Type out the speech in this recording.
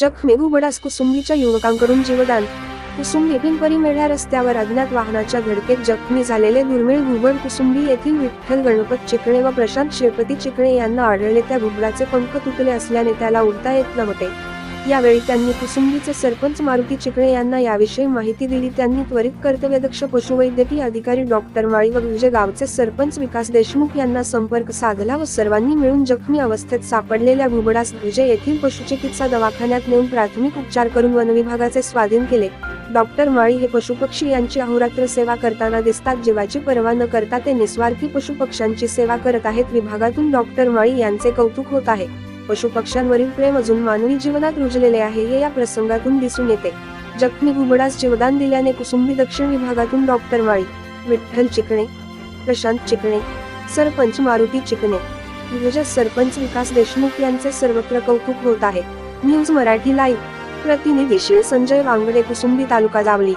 जखमी घुबडास कुसुंबीच्या युवकांकडून जीवदान. कुसुंबी पिंपरी मेढ्या रस्त्यावर अज्ञात वाहनाच्या धडकेत जखमी झालेले दुर्मिळ घुबड कुसुंबी येथील विठ्ठल गणपत चिकणे व प्रशांत शेपती चिकणे यांना आढळले त्या घुबडाचे पंख तुटले असल्याने त्याला उडता येत नव्हते. यावेळी त्यांनी कुसुंबीचे सरपंच मारुती चिकळे यांना याविषयी माहिती दिली. त्यांनी त्वरित कर्तव्यदक्ष पशुवैद्यकीय अधिकारी डॉक्टर माळी व विजय गावचे सरपंच विकास देशमुख यांना संपर्क साधला व सर्वांनी मिळून जखमी अवस्थेत सापडलेल्या घुबडास विजय येथील पशुचिकित्सा दवाखान्यात नेऊन प्राथमिक उपचार करून वनविभागाचे स्वाधीन केले. डॉक्टर माळी हे पशुपक्षी यांची अहोरात्र सेवा करताना दिसतात. जीवाची पर्वा न करता ते निस्वार्थी पशुपक्ष्यांची सेवा करत आहेत. विभागातून डॉक्टर माळी यांचे कौतुक होत आहे. पशुपक्ष्यांवरील प्रेम अजून मानवी जीवनात रुजलेले आहे हे या प्रसंगातून दिसून येते. जखमी घुबडास जीवदान दिल्याने कुसुंबी दक्षिण विभागातून डॉक्टर वाळी विठ्ठल चिकणे प्रशांत चिकणे सरपंच मारुती चिकणे विभजक सरपंच विकास देशमुख यांचे सर्वत्र कौतुक होत आहे. News Marathi live. प्रतिनिधी श्री संजय वांगडे कुसुंबी तालुका जावली